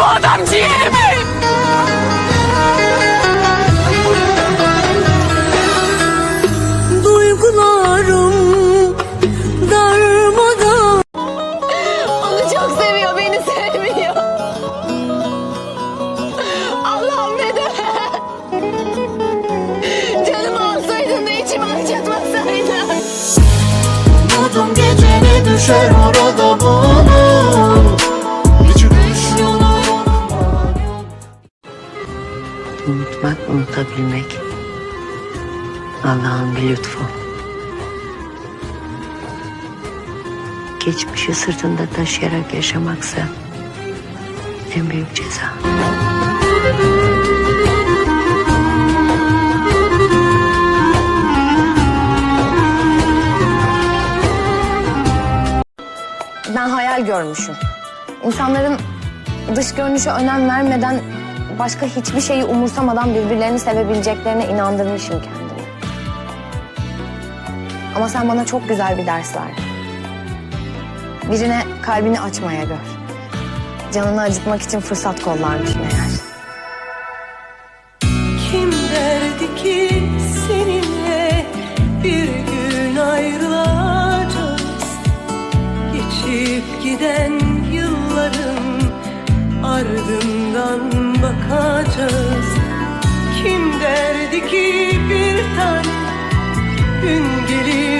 bu adam ciğerimi. Duygularım darmadan Onu çok seviyor, beni sevmiyor. Allah'ım ne de Canımı alsaydın da içimi acıtmasaydın. Yudum geceni düşer orada Unutmak, unutabilmek. Allah'ın bir lütfu. Geçmişi sırtında taşıyarak yaşamaksa en büyük ceza. Ben hayal görmüşüm. İnsanların dış görünüşe önem vermeden başka hiçbir şeyi umursamadan birbirlerini sevebileceklerine inandırmışım kendimi. Ama sen bana çok güzel bir ders verdin. Birine kalbini açmaya gör. Canını acıtmak için fırsat kollarmış meğer. Kim derdi ki seninle bir gün ayrılacağız Geçip giden ardından bakacağız. Kim derdi ki bir tane gün gelip bıkar